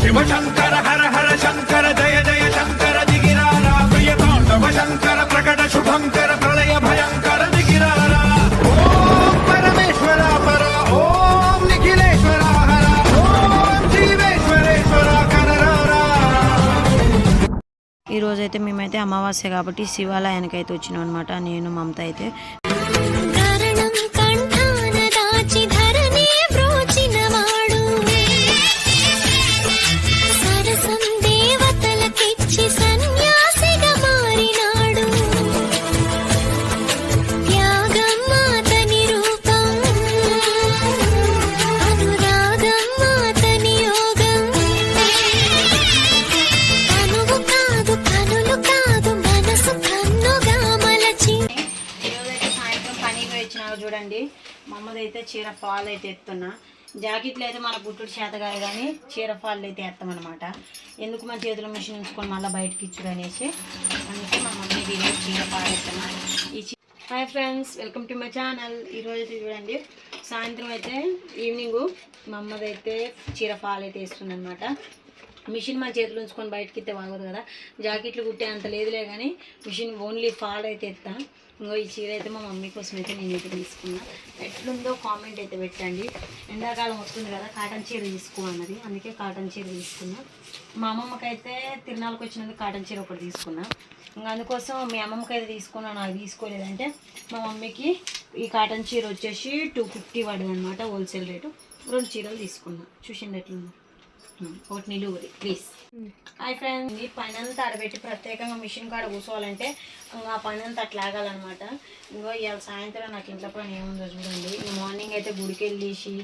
శివ శంకర హర హర శంకర జయ జయ శంకర దిగిరారా ప్రియ తాండవ శంకర ప్రకట శుభంకర ప్రళయ భయంకర దిగిరారా. ఓం పరమేశ్వర పర ఓం నిఖిలేశ్వర హర ఓం జీవేశ్వరేశ్వర కరరారా ఈ రోజైతే మేమైతే అమావాస్య కాబట్టి శివాలయానికి అయితే వచ్చినాం అనమాట నేను మమత అయితే అమ్మదైతే చీర ఫాల్ అయితే ఎత్తున్నా. జాకెట్లు అయితే మన పుట్టుడు చేత కాదు కానీ చీర ఫాల్ అయితే ఎత్తామన్నమాట. ఎందుకు మన చేతుల మిషన్ ఉంచుకొని మళ్ళీ బయటకి ఇచ్చుడు అనేసి అందుకే మా మమ్మీ దీని చీర ఫాల్ ఎత్తున్నా ఈ చీ hi friends welcome to my channel. ఈరోజు అయితే చూడండి సాయంత్రం అయితే ఈవినింగ్ మా అమ్మదైతే చీర ఫాల్ అయితే వేస్తుంది అనమాట మిషన్ మన చేతులు ఉంచుకొని బయటకి ఇస్తే బాగోదు కదా. జాకెట్లు కుట్టే అంత లేదులే కానీ మిషన్ ఓన్లీ ఫాల్ అయితే ఎత్తా. ఇంకో ఈ చీర అయితే మా మమ్మీ కోసం అయితే నేను అయితే తీసుకున్నా. ఎట్లుందో కామెంట్ అయితే పెట్టండి. ఎండాకాలం వస్తుంది కదా కాటన్ చీర తీసుకో అన్నది అందుకే కాటన్ చీర తీసుకున్నా. మా అమ్మమ్మకి అయితే తిరునాళ్ళకి వచ్చినందుకు కాటన్ చీర ఒకటి తీసుకున్నా. ఇంకా అందుకోసం మీ అమ్మమ్మకి అయితే తీసుకున్నాను నాకు తీసుకోలేదంటే మా మమ్మీకి ఈ కాటన్ చీర వచ్చేసి టూ ఫిఫ్టీ పడింది అనమాట హోల్సేల్ రేటు రెండు చీరలు తీసుకున్నా. చూసింది ఒకటి నిలువురి ప్లీజ్ హాయ్ ఫ్రెండ్స్ ఈ పని అంతా ఆడబెట్టి ప్రత్యేకంగా మిషన్ కాడ కూర్చోవాలంటే ఆ పని అంతా అట్లా ఆగాలన్నమాట. ఇంకో ఇవాళ సాయంత్రం నాకు ఇంట్లో పని ఏముందో చూడండి. మార్నింగ్ అయితే గుడికి వెళ్ళేసి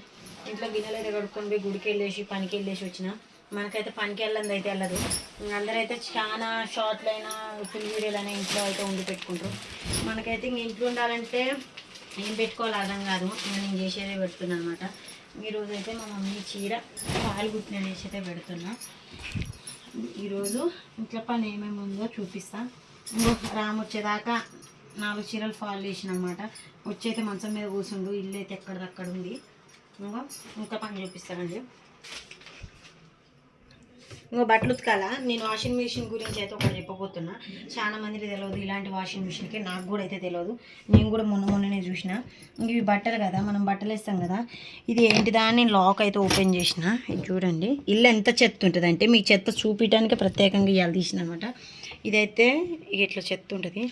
ఇంట్లో గిన్నెలు అయితే కడుక్కొని పోయి గుడికి వెళ్ళేసి పనికి వెళ్ళేసి వచ్చిన. మనకైతే పనికి వెళ్ళంది అయితే వెళ్ళదు. అందరైతే చాలా షార్ట్లు అయినా ఫుల్ వీడియోలు అయినా ఇంట్లో అయితే ఉండి పెట్టుకుంటారు. మనకైతే ఇంక ఇంట్లో ఉండాలంటే ఏం పెట్టుకోవాలి అర్థం కాదు. నేను చేసేదే పెడుతున్నాను అనమాట ఈరోజు అయితే మా మమ్మీ చీర పాలు గుట్టిన వేసి అయితే పెడుతున్నా. ఈరోజు ఇంట్లో పని ఏమేమి ఉందో చూపిస్తా. ఇంకో రాము వచ్చేదాకా నాలుగు చీరలు ఫాల్ చేసిన అనమాట వచ్చైతే మంచం మీద కూర్చుండు ఇల్లు అయితే ఎక్కడిదక్కడ ఉంది. ఇంకా ఇంకా పని చూపిస్తానండి. ఇంకో బట్టలు ఉతకాలా? నేను వాషింగ్ మిషన్ గురించి అయితే ఒకటి చెప్పబోతున్నా. చాలా మందికి తెలియదు ఇలాంటి వాషింగ్ మిషన్కి నాకు కూడా అయితే తెలియదు నేను కూడా మొన్న మొన్ననే చూసిన. ఇంక ఇవి బట్టలు కదా మనం బట్టలు వేస్తాం కదా. ఇది ఏంటిదా అని లాక్ అయితే ఓపెన్ చేసిన. ఇది చూడండి. ఇల్లు ఎంత చెత్త ఉంటుంది అంటే మీకు చెత్త చూపించడానికి ప్రత్యేకంగా ఇవాళ తీసిన అనమాట ఇదైతే ఇట్లా చెత్త ఉంటుంది.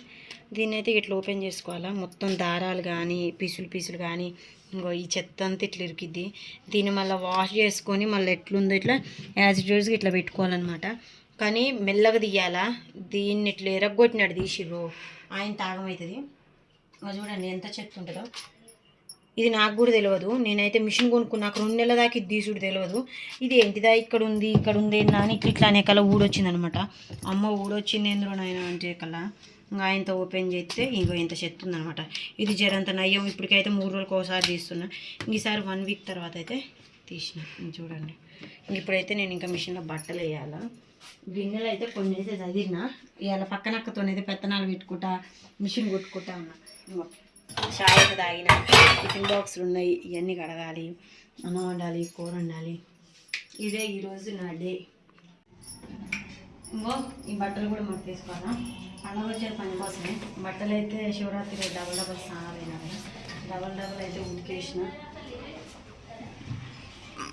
దీన్ని అయితే ఇట్లా ఓపెన్ చేసుకోవాలా? మొత్తం దారాలు కానీ పీసులు పీసులు కానీ ఇంకో ఈ చెత్త అంతా ఇట్లా ఇరికిద్ది. దీన్ని మళ్ళీ వాష్ చేసుకొని మళ్ళీ ఎట్లుందో ఇట్లా యాజ్ ఇట్ ఇట్లా పెట్టుకోవాలన్నమాట. కానీ మెల్లగా తీయాలా? దీన్ని ఇట్లా ఎరగొట్టినాడు తీసిర్రు. ఆయన తాగమవుతుంది చూడండి ఎంత చెత్త ఉంటుందో. ఇది నాకు కూడా తెలియదు నేనైతే మిషన్ కొనుక్కున్నాక రెండు నెలల దాకా ఇది తీసుడు తెలియదు ఇది ఏంటిదా? ఇక్కడ ఉంది ఇక్కడ ఉంది అని ఇట్లా ఇట్లా అనే కల్లా ఊడొచ్చింది అనమాట అమ్మ ఊడొచ్చింది ఏంద్రో నాయన అంటే కల. ఇంకా ఇంత ఓపెన్ చేస్తే ఇంకో ఇంత చెత్త ఉందనమాట ఇది జరంత నయ్యం. ఇప్పటికైతే మూడు రోజులకు ఒకసారి తీస్తున్నా. ఈసారి వన్ వీక్ తర్వాత అయితే తీసిన. చూడండి. ఇప్పుడైతే నేను ఇంకా మిషన్లో బట్టలు వేయాలా. గిన్నెలు అయితే కొన్ని అయితే చదివిన. ఇవాళ పక్కనక్కతోనైతే పెత్తనాలు పెట్టుకుంటా మిషన్ కొట్టుకుంటా ఉన్నా. ఇంకో చాయ్ అయితే తాగిన. టిఫిన్ బాక్సులు ఉన్నాయి. ఇవన్నీ కడగాలి. అన్నం వండాలి కూర వండాలి. ఇదే ఈరోజు నా డే. ఇంకో ఈ బట్టలు కూడా మాకు తీసుకోవాలా పండుగ వచ్చే పని కోసమే. బట్టలు అయితే శివరాత్రి డబల్ డబల్ స్నానాలు అయినాయి డబల్ డబల్ అయితే ఉతికేసిన.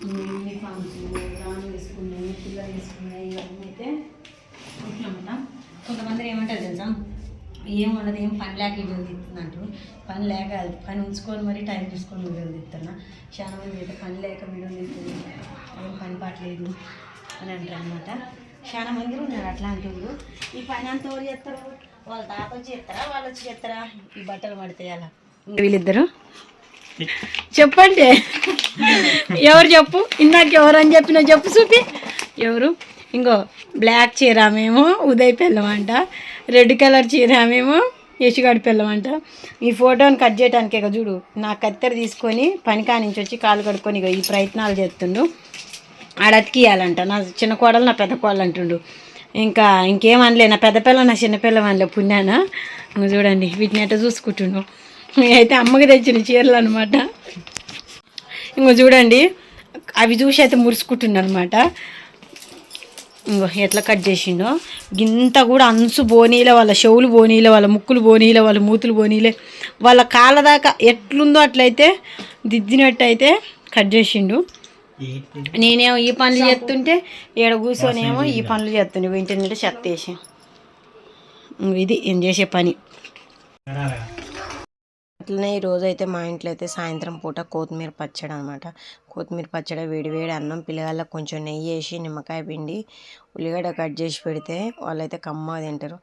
యూనిఫామ్స్ రాను వేసుకున్నాయి పిల్లలు వేసుకున్నాయి ఇవన్నీ అయితే ఉంటున్నామట కొంతమంది ఏమంటారు తెలుసా? ఏం ఉండదు ఏం పని లేక వీడియోలు తీస్తుందంటారు పని లేక పని ఉంచుకొని మరి టైం తీసుకొని వీడియోలు తీస్తున్నా చాలా మంది అయితే పని లేక వీడియోలు తీస్తుంది ఏం పని పాటలేదు అని అంటారు అనమాట చాలా మంది ఉన్నారు అట్లాంటి వాళ్ళు. ఈ పని అంతా ఎవరు చేస్తారు? వాళ్ళ తాత వచ్చి చేస్తారా? వాళ్ళు వచ్చి చేస్తారా? ఈ బట్టలు పడితే అలా వీళ్ళిద్దరు? చెప్పండి. ఎవరు చెప్పు? ఇందాక ఎవరు అని చెప్పిన చెప్పు చూపి ఎవరు? ఇంకో బ్లాక్ చీర మేము ఉదయ్ పెళ్ళమంట రెడ్ కలర్ చీర మేము యశుగాడి పిల్లమంట ఈ ఫోటోని కట్ చేయడానికి ఇక చూడు. నా కత్తెర తీసుకొని పని కానించి వచ్చి కాలు కడుక్కొని ఇగో ఈ ప్రయత్నాలు చేస్తుండు. ఆడ అతికియాలంట. నా చిన్న కోడలు నా పెద్ద కోడలు అంటుండు. ఇంకా ఇంకేం అనలే. నా పెద్ద పిల్ల నా చిన్నపిల్ల అనలే పుణ్యాన? చూడండి వీటిని అట్ట చూసుకుంటుండు. అయితే అమ్మకి తెచ్చిన చీరలు అనమాట ఇంకో చూడండి అవి చూసి అయితే మురుసుకుంటున్నా ఇంకో ఇంగో ఎట్లా కట్ చేసిండో. గింత కూడా అంచు బోనీలే వాళ్ళ చెవులు బోనీలే వాళ్ళ ముక్కులు బోనీలే వాళ్ళ మూతులు బోనీలే వాళ్ళ కాళ్ళ దాకా ఎట్లుందో అట్లయితే దిద్దినట్టు అయితే కట్ చేసిండు. నేనేమో ఈ పనులు చేస్తుంటే ఈడ కూర్చొనేమో ఈ పనులు చేస్తుండే. ఇంటి నుండి చెత్త వేసి. ఇది ఏం చేసే పని. అట్లనే ఈ రోజు అయితే మా ఇంట్లో అయితే సాయంత్రం పూట కొత్తిమీర పచ్చడి అనమాట కొత్తిమీర పచ్చడి వేడి వేడి అన్నం పిల్లగాళ్ళకి కొంచెం నెయ్యి వేసి నిమ్మకాయ పిండి ఉల్లిగడ్డ కట్ చేసి పెడితే వాళ్ళైతే కమ్మగా తింటారు.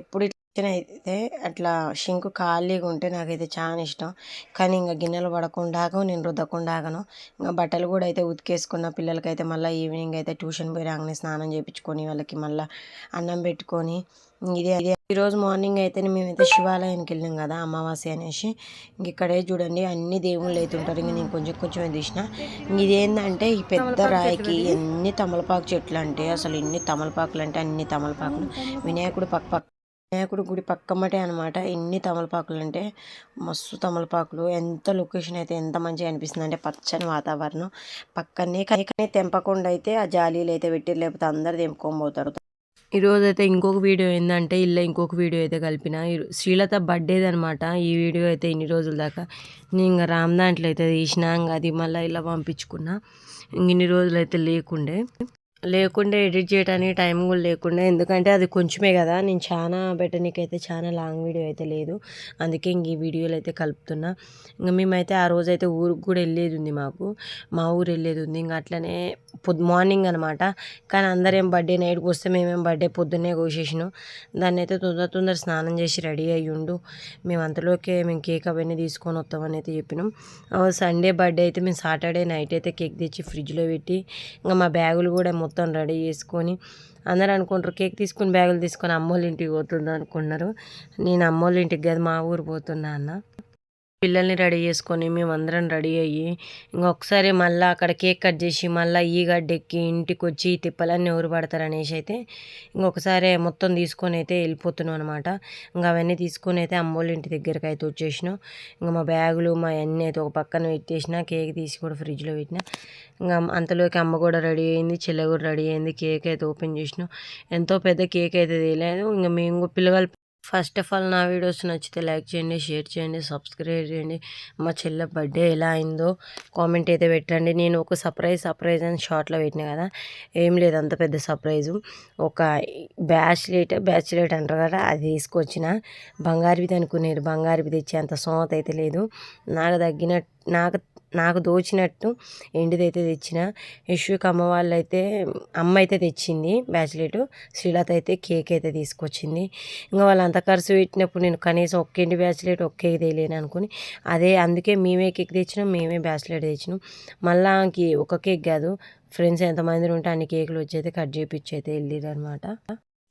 ఎప్పుడు అయితే అట్లా షింకు ఖాళీగా ఉంటే నాకైతే చాలా ఇష్టం. కానీ ఇంకా గిన్నెలు పడకుండాగో నేను రుద్దకుండాగను ఇంకా బట్టలు కూడా అయితే ఉతికేసుకున్న పిల్లలకైతే మళ్ళీ ఈవినింగ్ అయితే ట్యూషన్ పోయి రాగానే స్నానం చేయించుకొని వాళ్ళకి మళ్ళీ అన్నం పెట్టుకొని ఇదే ఇదే. ఈరోజు మార్నింగ్ అయితే మేమైతే శివాలయానికి వెళ్ళాం కదా అమావాస్య అనేసి. ఇంక ఇక్కడే చూడండి అన్ని దేవుళ్ళు అయితే ఉంటారు. ఇంక నేను కొంచెం కొంచెం తీసిన. ఇంక ఇదేంటంటే ఈ పెద్ద రాయికి ఎన్ని తమలపాకు చెట్లు అంటే అసలు ఎన్ని తమలపాకులు అంటే అన్ని తమలపాకులు. వినాయకుడు పక్క పక్క వినాయకుడు గుడి పక్కమ్మటే అనమాట ఎన్ని తమలపాకులు అంటే మస్తు తమలపాకులు. ఎంత లొకేషన్ అయితే ఎంత మంచిగా అనిపిస్తుంది అంటే పచ్చని వాతావరణం. పక్కనే కానీ తెంపకుండా అయితే ఆ జాలీలు అయితే పెట్టి లేకపోతే అందరు తెంపుకొని పోతారు. ఈరోజు అయితే ఇంకొక వీడియో ఏంటంటే ఇలా ఇంకొక వీడియో అయితే కలిపిన. శ్రీలత బర్త్డేది అనమాట ఈ వీడియో అయితే ఇన్ని రోజుల దాకా? నేను ఇంకా రామ్ దాంట్లో అయితే తీసినా ఇంకా అది మళ్ళీ ఇలా పంపించుకున్నా. ఇంక ఇన్ని రోజులు అయితే లేకుండే. లేకుండా ఎడిట్ చేయడానికి టైం కూడా లేకుండా. ఎందుకంటే అది కొంచెమే కదా. నేను చాలా పెట్టనీకైతే చాలా లాంగ్ వీడియో అయితే లేదు. అందుకే ఇంక ఈ వీడియోలు అయితే కలుపుతున్నా. ఇంకా మేమైతే ఆ రోజు అయితే ఊరికి కూడా వెళ్ళేది ఉంది మాకు. మా ఊరు వెళ్ళేది ఉంది. ఇంకా అట్లనే పొద్దు మార్నింగ్ అనమాట కానీ అందరేం బర్త్డే నైట్కి వస్తే మేమేం బర్త్డే పొద్దున్నే కోసేసినాం. దాన్ని అయితే తొందర తొందర స్నానం చేసి రెడీ అయ్యి ఉండు. మేము అంతలోకే మేము కేక్ అవన్నీ తీసుకొని వస్తామని అయితే చెప్పినాం. సండే బర్త్డే అయితే మేము సాటర్డే నైట్ అయితే కేక్ తెచ్చి ఫ్రిడ్జ్లో పెట్టి ఇంకా మా బ్యాగులు కూడా మొత్తం మొత్తం రెడీ చేసుకొని అందరూ అనుకుంటారు కేక్ తీసుకుని బ్యాగులు తీసుకొని అమ్మోళ్ళ ఇంటికి పోతుంది అనుకున్నారు నేను అమ్మోళ్ళ ఇంటికి కాదు మా ఊరు పోతున్నా అన్న. పిల్లల్ని రెడీ చేసుకొని మేమందరం రెడీ అయ్యి ఇంకొకసారి మళ్ళీ అక్కడ కేక్ కట్ చేసి మళ్ళీ ఈ గడ్డెక్కి ఇంటికి వచ్చి ఈ తిప్పలన్నీ ఎవరు పడతారు అనేసి అయితే ఇంకొకసారి మొత్తం తీసుకొని అయితే వెళ్ళిపోతున్నాం అనమాట ఇంకా అవన్నీ తీసుకొని అయితే అమ్మోళ్ళ ఇంటి దగ్గరికి అయితే వచ్చేసినాం. ఇంకా మా బ్యాగులు మా అన్నీ అయితే ఒక పక్కన పెట్టేసిన కేక్ తీసి కూడా ఫ్రిడ్జ్లో పెట్టిన. ఇంకా అంతలోకి అమ్మ కూడా రెడీ అయింది చెల్లె కూడా రెడీ అయింది కేక్ అయితే ఓపెన్ చేసినాం. ఎంతో పెద్ద కేక్ అయితే తెలియలేదు ఇంకా మేము పిల్లగాళ్ళు ఫస్ట్ ఆఫ్ ఆల్ నా వీడియోస్ నచ్చితే లైక్ చేయండి షేర్ చేయండి సబ్స్క్రైబ్ చేయండి. మా చెల్ల బర్త్డే ఎలా అయిందో కామెంట్ అయితే పెట్టండి. నేను ఒక సర్ప్రైజ్ సర్ప్రైజ్ అని షార్ట్లో పెట్టిన కదా ఏం లేదు అంత పెద్ద సర్ప్రైజు. ఒక బ్యాచ్లెట్ బ్యాచ్లెట్ అంటారు కదా అది తీసుకొచ్చిన. బంగారుది అనుకునేది బంగారుది తెచ్చే అంత సోమత అయితే లేదు. నాకు తగ్గిన నాకు నాకు దోచినట్టు ఎండిదైతే తెచ్చిన. యశ్విక అమ్మ వాళ్ళు అయితే అమ్మ అయితే తెచ్చింది బ్యాచిలేటు. శ్రీలత అయితే కేక్ అయితే తీసుకొచ్చింది. ఇంకా వాళ్ళు అంత ఖర్చు పెట్టినప్పుడు నేను కనీసం ఒక్క ఇంటి బ్యాచిలేట్ ఒక్క కేక్ తెలియను అనుకుని అదే అందుకే మేమే కేక్ తెచ్చినాం మేమే బ్యాచిలేట్ తెచ్చినాం. మళ్ళా ఆమెకి ఒక కేక్ కాదు ఫ్రెండ్స్ ఎంతమంది ఉంటే అన్ని కేకులు వచ్చి అయితే కట్ చేయించి అయితే వెళ్ళారు అనమాట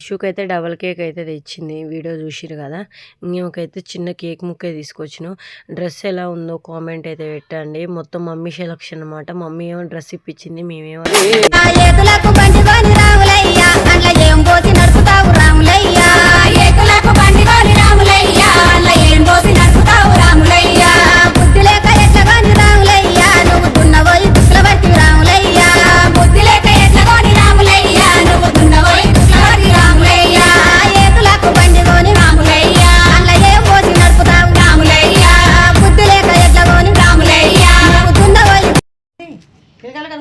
షూకి అయితే డబల్ కేక్ అయితే తెచ్చింది. వీడియో చూసిరు కదా. ఇంకొకైతే చిన్న కేక్ ముక్కే తీసుకొచ్చిన. డ్రెస్ ఎలా ఉందో కామెంట్ అయితే పెట్టండి. మొత్తం మమ్మీ సెలక్షన్ అనమాట మమ్మీ ఏమో డ్రెస్ ఇప్పించింది మేమేమో రాములయ్యా.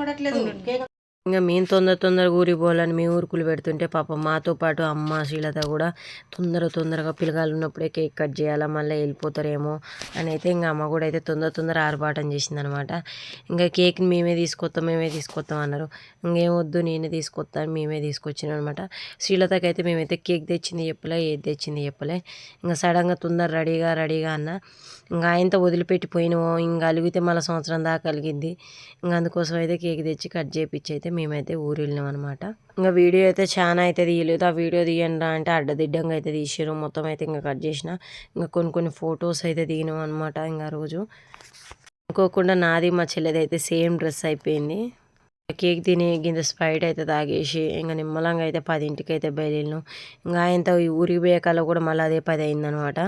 కూడా ఇంకా మేము తొందర తొందర ఊరికి పోవాలని మేము ఊరుకులు పెడుతుంటే పాపం మాతో పాటు అమ్మ శ్రీలత కూడా తొందర తొందరగా పిల్లగాళ్ళు ఉన్నప్పుడే కేక్ కట్ చేయాలా మళ్ళీ వెళ్ళిపోతారేమో అని అయితే ఇంకా అమ్మ కూడా అయితే తొందర తొందర ఆర్భాటం చేసిందనమాట. ఇంకా కేక్ని మేమే తీసుకొస్తాం మేమే తీసుకొస్తాం అన్నారు. ఇంకేం వద్దు నేనే తీసుకొస్తాను మేమే తీసుకొచ్చినాం అనమాట. శ్రీలతకి అయితే మేమైతే కేక్ తెచ్చింది చెప్పలే ఏది తెచ్చింది చెప్పలే. ఇంకా సడన్గా తొందర రెడీగా రెడీగా అన్న. ఇంకా ఆయనతో వదిలిపెట్టిపోయినామో ఇంకా అలిగితే మళ్ళీ సంవత్సరం దాకా కలిగింది ఇంకా అందుకోసం అయితే కేక్ తెచ్చి కట్ చేపించి అయితే మేమైతే ఊరు వెళ్ళినాం అనమాట ఇంకా వీడియో అయితే చాలా అయితే తీయలేదు. ఆ వీడియో తీయండి అంటే అడ్డదిడ్డంగా అయితే తీసారు మొత్తం అయితే ఇంకా కట్ చేసిన. ఇంకా కొన్ని కొన్ని ఫొటోస్ అయితే దిగినాం అనమాట ఇంకా రోజు. అనుకోకుండా నాది మా చెల్లెది అయితే సేమ్ డ్రెస్ అయిపోయింది. కేక్ తిని గింత స్ప్రైట్ అయితే తాగేసి ఇంకా నిమ్మలంగా అయితే పదింటికి అయితే బయలుదేరినాం. ఇంకా ఆయనతో ఈ ఊరికి పోయే కూడా మళ్ళీ అదే పది అయిందనమాట